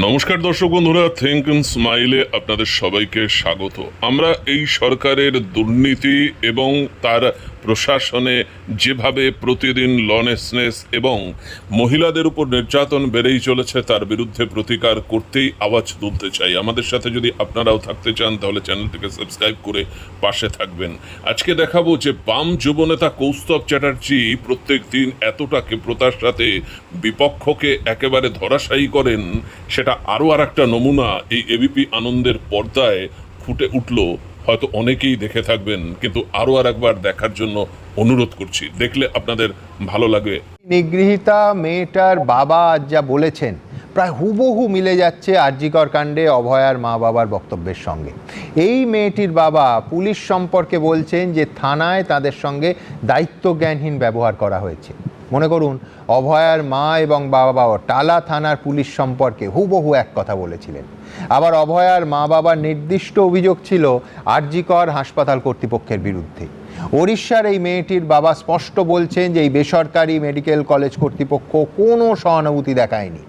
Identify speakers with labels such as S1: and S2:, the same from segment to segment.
S1: নমস্কার দর্শক বন্ধুরা থিঙ্ক স্মাইলে আপনাদের সবাইকে স্বাগত। আমরা এই সরকারের দুর্নীতি এবং তার প্রশাসনে যেভাবে প্রতিদিন লনেসনেস এবং মহিলাদের উপর নির্যাতন বেড়েই চলেছে, তার বিরুদ্ধে প্রতিকার করতেই আওয়াজ তুলতে চাই। আমাদের সাথে যদি আপনারাও থাকতে চান, তাহলে চ্যানেলটিকে সাবস্ক্রাইব করে পাশে থাকবেন। আজকে দেখাবো যে বাম যুবনেতা কৌস্তব চ্যাটার্জি প্রত্যেক দিন এতটা ক্ষিপ্রতার সাথে বিপক্ষকে একেবারে ধরাশায়ী করেন, সেটা আরও আর একটা নমুনা এই এবিপি আনন্দের পর্দায় ফুটে উঠল। হয়তো অনেকেই দেখে থাকবেন, কিন্তু আরও আর একবার দেখার জন্য অনুরোধ করছি। দেখলে আপনাদের ভালো লাগবে।
S2: নিগৃহীতা মেয়েটার বাবা আজ যা বলেছেন, প্রায় হুবহু মিলে যাচ্ছে আরজিকর কাণ্ডে অভয়ার মা বাবার বক্তব্যের সঙ্গে। এই মেয়েটির বাবা পুলিশ সম্পর্কে বলছেন যে থানায় তাদের সঙ্গে দায়িত্বজ্ঞানহীন ব্যবহার করা হয়েছে। মনে করুন, অভয়ার মা এবং বাবাও টালা থানার পুলিশ সম্পর্কে হুবহু এক কথা বলেছিলেন। আবার অভয়ার মা বাবার নির্দিষ্ট অভিযোগ ছিল আরজিকর হাসপাতাল কর্তৃপক্ষের বিরুদ্ধে। ওড়িশার এই মেয়েটির বাবা স্পষ্ট বলছেন যে এই বেসরকারি মেডিকেল কলেজ কর্তৃপক্ষ কোনো সহানুভূতি দেখায়নি।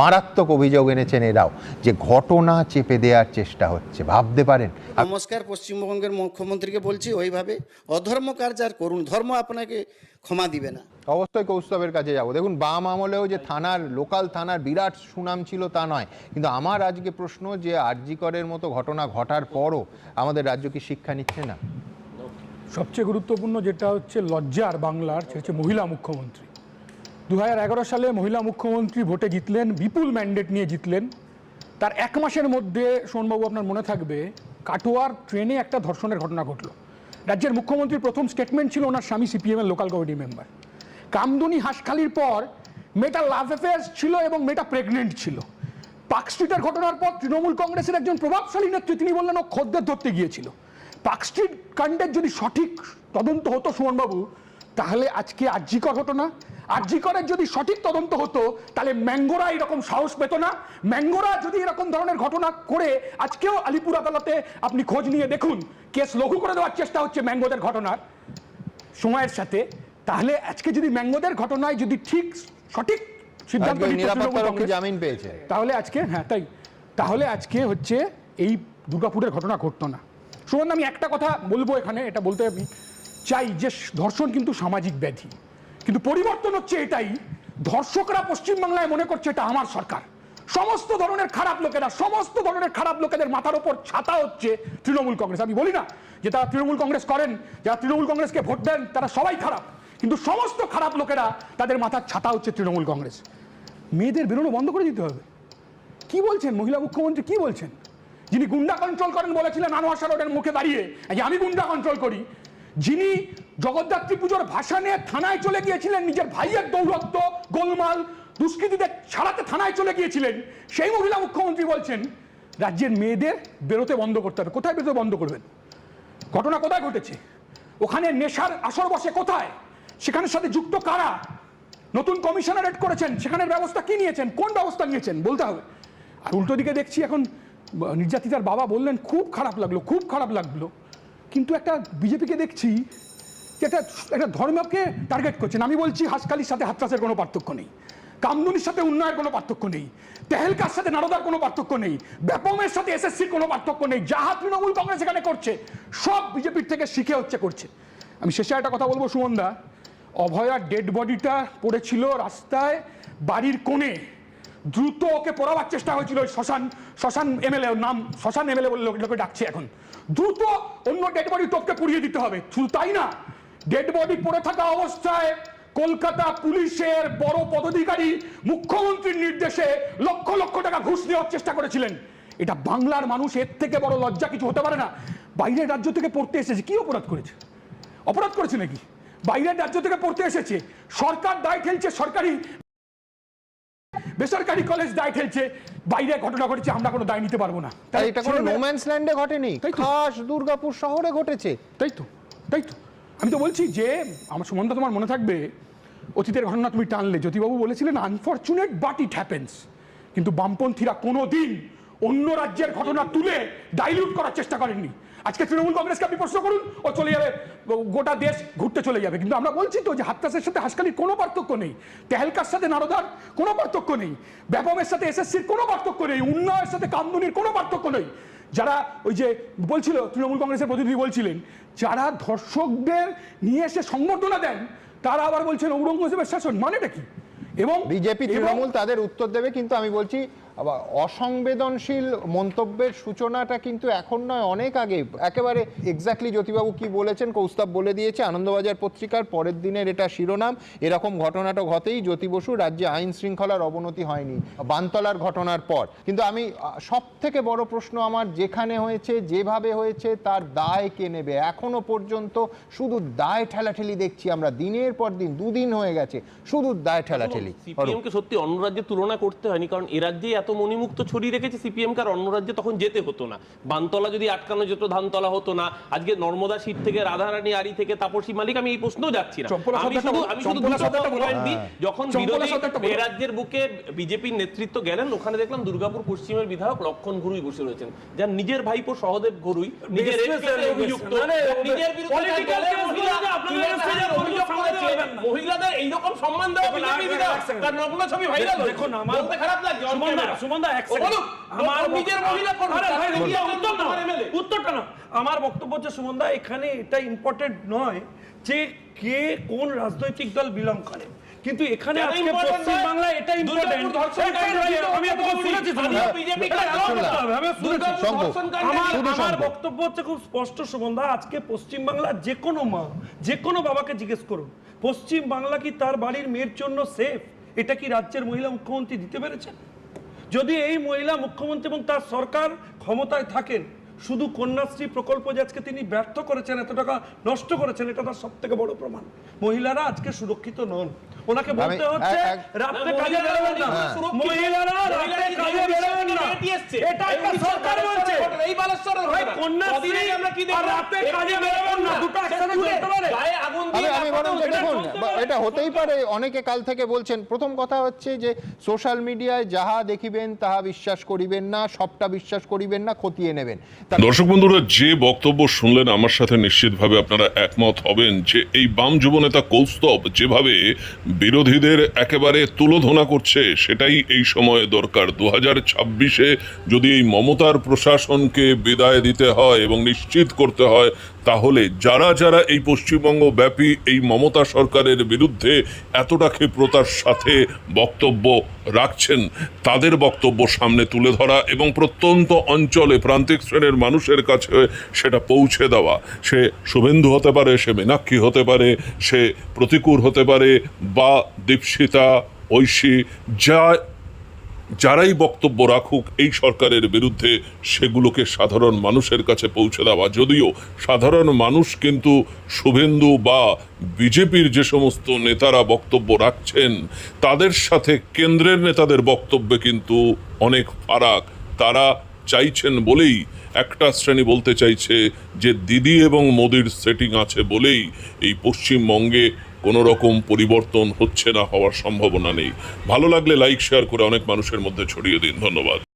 S2: মারাত্মক অভিযোগ এনেছেন এরাও যে ঘটনা চেপে দেওয়ার চেষ্টা হচ্ছে। ভাবতে পারেন।
S3: নমস্কার, পশ্চিমবঙ্গের মুখ্যমন্ত্রীকে বলছি, ওইভাবে অধর্ম কার্য আর করুন, ধর্ম আপনাকে ক্ষমা দিবে না।
S2: অবশ্যই কৌস্তবের কাছে যাব। দেখুন, বাম আমলেও যে থানার, লোকাল থানার বিরাট সুনাম ছিল তা নয়। কিন্তু আমার আজকে প্রশ্ন যে আরজিকরের মতো ঘটনা ঘটার পরও আমাদের রাজ্য কি শিক্ষা নিচ্ছে না?
S4: সবচেয়ে গুরুত্বপূর্ণ যেটা হচ্ছে লজ্জার বাংলার, সেটা হচ্ছে মহিলা মুখ্যমন্ত্রী। দু হাজার এগারো সালে মহিলা মুখ্যমন্ত্রী ভোটে জিতলেন, বিপুল ম্যান্ডেট নিয়ে জিতলেন। তার এক মাসের মধ্যে, সোনবাবু, আপনার মনে থাকবে, কাটোয়ার ট্রেনে একটা ধর্ষণের ঘটনা ঘটলো। রাজ্যের মুখ্যমন্ত্রীর প্রথম স্টেটমেন্ট ছিল ওনার স্বামী সিপিএমের লোকাল কমিটি মেম্বার কামদুনি হাসখালির পর মেয়েটা লাভ অ্যাফেয়ার্স ছিল এবং মেয়েটা প্রেগনেন্ট ছিল। পার্ক স্ট্রিটের ঘটনার পর তৃণমূল কংগ্রেসের একজন প্রভাবশালী নেত্রী, তিনি বললেন, ও খদ্দের ধরতে গিয়েছিল। পার্ক স্ট্রিট কাণ্ডের যদি সঠিক তদন্ত হতো, সুমনবাবু, তাহলে আজকে আর্যিকর হতো না আর্যিকরের যদি সঠিক তদন্ত হতো, তাহলে ম্যাঙ্গোরা এরকম সাহস পেত না। ম্যাঙ্গোরা যদি এরকম ধরনের ঘটনা করে, আজকেও আলিপুর আদালতে আপনি খোঁজ নিয়ে দেখুন। কেস লঘু করে দেওয়ার চেষ্টা হচ্ছে ম্যাঙ্গোদের ঘটনার সময়ের সাথে। তাহলে আজকে যদি ম্যাঙ্গোদের ঘটনায় যদি ঠিক সঠিক সিদ্ধান্ত
S2: জামিন পেয়েছে।
S4: তাহলে আজকে হ্যাঁ তাই। তাহলে আজকে হচ্ছে এই দুর্গাপুরের ঘটনা ঘটতো না। সুমন আমি একটা কথা বলব এখানে এটা বলতে আমি চাই যে ধর্ষণ কিন্তু সামাজিক ব্যাধি। কিন্তু পরিবর্তন হচ্ছে এটাই ধর্ষকরা পশ্চিমবাংলায় মনে করছে এটা আমার সরকার। সমস্ত ধরনের খারাপ লোকেরা সমস্ত ধরনের খারাপ লোকেদের মাথার ওপর ছাতা হচ্ছে তৃণমূল কংগ্রেস। আমি বলি না যে তারা তৃণমূল কংগ্রেস করেন যারা তৃণমূল কংগ্রেসকে ভোট দেন তারা সবাই খারাপ। কিন্তু সমস্ত খারাপ লোকেরা তাদের মাথার ছাতা হচ্ছে তৃণমূল কংগ্রেস। মেয়েদের বেরোনো বন্ধ করে দিতে হবে। কি বলছেন মহিলা মুখ্যমন্ত্রী? কি বলছেন? যিনি গুন্ডা কন্ট্রোল করেন বলেছিলেন আনোয়ার রোডের মুখে দাঁড়িয়ে আমি গুন্ডা কন্ট্রোল করি। যিনি জগদ্ধাত্রী পুজোর ভাষা নিয়ে থানায় চলে গিয়েছিলেন, নিজের ভাইয়ের দৌরত্ব গোলমাল, দুষ্কৃতীদের ছাড়াতে থানায় চলে গিয়েছিলেন, সেই মহিলা মুখ্যমন্ত্রী বলছেন, রাজ্যের মেয়েদের বেরোতে বন্ধ করতে হবে। কোথায় বেরোতে বন্ধ করবেন? ঘটনা কোথায় ঘটেছে? ওখানে নেশার আসর বসে কোথায়? সেখানের সাথে যুক্ত কারা? নতুন কমিশনারেট করেছেন, সেখানের ব্যবস্থা কি নিয়েছেন? কোন ব্যবস্থা নিয়েছেন? বলতে হবে। আর উল্টো দিকে দেখছি এখন নির্যাতিতার বাবা বললেন, খুব খারাপ লাগল, খুব খারাপ লাগল। কিন্তু একটা বিজেপিকে দেখছি, যে একটা একটা ধর্মকে টার্গেট করছেন। আমি বলছি হাসকালির সাথে হাতরাসের কোনো পার্থক্য নেই। কামদুনির সাথে উন্নয়নের কোনো পার্থক্য নেই। তেহেলকার সাথে নারদার কোনো পার্থক্য নেই। ব্যাপমের সাথে এসএসসির কোনো পার্থক্য নেই। যাহা তৃণমূল কংগ্রেস এখানে করছে, সব বিজেপির থেকে শিখে হচ্ছে, করছে। আমি শেষে একটা কথা বলব সুমনদা অভয়ার ডেড বডিটা পড়েছিল রাস্তায়, বাড়ির কোণে। দ্রুত ওকে পড়াবার চেষ্টা হয়েছিল শ্মশান শ্মশান এমএলএ নাম শ্মশান এমএলএ বলে লোকে ডাকছে এখন। দ্রুত অন্য ডেড বডি টোপকে পুড়িয়ে দিতে হবে। শুধু তাই না ডেড বডি পড়ে থাকা অবস্থায় কলকাতা পুলিশের বড় পদাধিকারী, মুখ্যমন্ত্রীর নির্দেশে লক্ষ লক্ষ টাকা ঘুষ নেওয়ার চেষ্টা করেছিলেন। এটা বাংলার মানুষ, এর থেকে বড় লজ্জা কিছু হতে পারে না। বাইরের রাজ্য থেকে পড়তে এসেছে। কি অপরাধ করেছে? অপরাধ করেছে নাকি? বাইরের রাজ্য থেকে পড়তে এসেছে। সরকার দায় ঠেলছে সরকারি বেসরকারি কলেজ দায় ঠেলছে। বাইরে ঘটনা ঘটেছে আমরা কোনো দায় নিতে পারব না।
S2: তাই এটা কোনো নোম্যান্স ল্যান্ডে ঘটেনি।
S4: তাই
S2: খাস দুর্গাপুর শহরে ঘটেছে।
S4: তাই তো তাই তো। আমি তো বলছি যে আমার সম্বন্ধে তোমার মনে থাকবে অতীতের ঘটনা তুমি টানলে। জ্যোতিবাবু বলেছিলেন আনফর্চুনেট বাট ইট হ্যাপেন্স কিন্তু বামপন্থীরা কোনো দিন অন্য রাজ্যের ঘটনা তুলে ডাইলিউট করার চেষ্টা করেননি। আজকে তৃণমূল কংগ্রেসকে আপনি প্রশ্ন করুন ও চলে যাবে গোটা দেশ ঘুরতে চলে যাবে। কিন্তু আমরা বলছি তো যে হাততাসের সাথে হাসকালির কোনো পার্থক্য নেই তেহেলকার সাথে নারদার কোনো পার্থক্য নেই ব্যাপমের সাথে এসএসসির কোনো পার্থক্য নেই উন্নয়ের সাথে কামদুনির কোনো পার্থক্য নেই। যারা ওই যে বলছিল তৃণমূল কংগ্রেসের প্রতিনিধি বলছিলেন যারা ধর্ষকদের নিয়ে এসে সংবর্ধনা দেন তারা আবার বলছেন ঔরঙ্গজেবের শাসন মানেটা কি? এবং
S2: বিজেপি তৃণমূল তাদের উত্তর দেবে কিন্তু আমি বলছি অসংবেদনশীল মন্তব্যের সূচনাটা কিন্তু এখন নয়, অনেক আগে। একেবারে এক্স্যাক্টলি জ্যোতিবাবু কি বলেছেন, কৌস্তব বলে দিয়েছে, আনন্দবাজার পত্রিকার পরের দিনের এটা শিরোনাম। এরকম ঘটনাটা ঘটেই জ্যোতি বসু রাজ্যে আইন শৃঙ্খলার অবনতি হয়নি, বানতলার ঘটনার পর। কিন্তু আমি সব থেকে বড় প্রশ্ন আমার, যেখানে হয়েছে, যেভাবে হয়েছে, তার দায় কে নেবে? এখনও পর্যন্ত শুধু দায় ঠেলাঠেলি দেখছি আমরা। দিনের পর দিন, দুদিন হয়ে গেছে, শুধু দায় ঠেলাঠেলি।
S5: সত্যি অন্য রাজ্যে তুলনা করতে হয়নি, কারণ এ রাজ্যে এত মণিমুক্ত ছড়িয়ে রেখেছে সিপিএম কে আর অন্য রাজ্যে তখন যেতে হতো না। বানতলা যদি আটকানো যেত ধানতলা হতো না। আজকে নর্মদা সিট থেকে রাধারানী আরি থেকে তাপসী মালিক আমি এই প্রশ্নও যাচ্ছি না। আমি শুধু আমি শুধু দিই, যখন বিরোধী রাজ্যের বুকে বিজেপির নেতৃত্ব গেলেন ওখানে দেখলাম দুর্গাপুর পশ্চিমের বিধায়ক লক্ষণ ঘুরুই বসে রয়েছেন যার নিজের ভাইপো সহদেব ঘুরুই নিজের
S6: মানে
S5: নিজের বিরুদ্ধে
S6: political
S5: দলের
S6: case
S5: মহিলা-
S6: গুলো যে আপনাদের
S5: তৃণমূল
S6: কাছে
S5: হাজার অভিযোগ
S6: না।
S5: মহিলাদের সম্মান দেওয়া বিজেপি বিধায়ক তার নগ্ন ছবি ভাইরাল
S6: দেখুন, আমার-
S5: বলতে খারাপ
S6: এক
S5: নিজের মহিলা
S6: উত্তর- না, উত্তরটা না বক্তব্য হচ্ছে সুমন দা এখানে এটা ইম্পর্টেন্ট নয় যে কে কোন রাজনৈতিক দল বিলং করে। কিন্তু এখানে আজকে পশ্চিম
S5: নয়?
S6: এটা ইম্পর্টেন্ট আমি শুনেছি আমার। বক্তব্য হচ্ছে খুব স্পষ্ট সুমন্দা আজকে পশ্চিম বাংলার যে কোনো মা যে কোনো বাবাকে জিজ্ঞেস করুন। পশ্চিম বাংলা কি তার বাড়ির মেয়ের জন্য সেফ এটা কি রাজ্যের মহিলা মুখ্যমন্ত্রী দিতে পেরেছেন? যদি এই মহিলা মুখ্যমন্ত্রী এবং তার সরকার ক্ষমতায় থাকেন, শুধু কন্যাশ্রী প্রকল্প যে আজকে তিনি ব্যর্থ করেছেন, এত টাকা নষ্ট করেছেন, এটা তার সব থেকে বড় প্রমাণ। মহিলারা আজকে সুরক্ষিত নন। ওনাকে বলতে হচ্ছে
S5: না,
S6: কাজে বেরোবেন না। মহিলারা
S5: মহিলারা
S6: কাজে বেরোবেন না
S5: এটা
S6: একটা সরকার বলছে
S5: এই বালেশ্বরের
S6: ভাই। কন্যাশ্রী
S5: আমরা কি
S6: আর
S5: দেখলাম?
S6: রাতে কাজে বেরোবেন না, দুটো একসাথে চলতে পারে?
S5: গায়ে আগুন দিয়ে
S2: আমি বরং দেখুন। এটা হতেই পারে অনেকে কাল থেকে বলছেন প্রথম কথা হচ্ছে যে সোশ্যাল মিডিয়ায় যাহা দেখিবেন তাহা বিশ্বাস করিবেন না সবটা বিশ্বাস করিবেন না খতিয়ে নেবেন
S1: দর্শক বন্ধুরা যে বক্তব্য শুনলেন আমার সাথে নিশ্চিতভাবে আপনারা একমত হবেন যে এই বাম যুবনেতা কৌস্তব যেভাবে বিরোধীদের একেবারে তুলোধনা করছে, সেটাই এই সময়ে দরকার। দু হাজার ছাব্বিশে যদি এই মমতার প্রশাসনকে বিদায় দিতে হয় এবং নিশ্চিত করতে হয়, তাহলে যারা যারা এই পশ্চিমবঙ্গ ব্যাপী এই মমতা সরকারের বিরুদ্ধে এতটা ক্ষিপ্রতার সাথে বক্তব্য রাখছেন। তাদের বক্তব্য সামনে তুলে ধরা এবং প্রত্যন্ত অঞ্চলে প্রান্তিক শ্রেণির মানুষের কাছে সেটা পৌঁছে দেওয়া। সে শুভেন্দু হতে পারে, সে মীনাক্ষী হতে পারে, সে প্রতিকূর হতে পারে বা দীপশিতা, ঐশী, যা যারাই বক্তব্য রাখুক, এই সরকারের বিরুদ্ধে সেগুলোকে সাধারণ মানুষের কাছে পৌঁছে দেওয়া। যদিও সাধারণ মানুষ কিন্তু শুভেন্দু বা বিজেপির যে সমস্ত নেতারা বক্তব্য রাখছেন, তাদের সাথে কেন্দ্রের নেতাদের বক্তব্যে কিন্তু অনেক ফারাক। তারা চাইছেন বলেই, একটা শ্রেণি বলতে চাইছে যে দিদি এবং মোদির সেটিং আছে বলেই এই পশ্চিমবঙ্গে কোনো রকম পরিবর্তন হচ্ছে না হওয়ার সম্ভাবনা নেই। ভালো লাগলে লাইক শেয়ার করে অনেক মানুষের মধ্যে ছড়িয়ে দিন। ধন্যবাদ।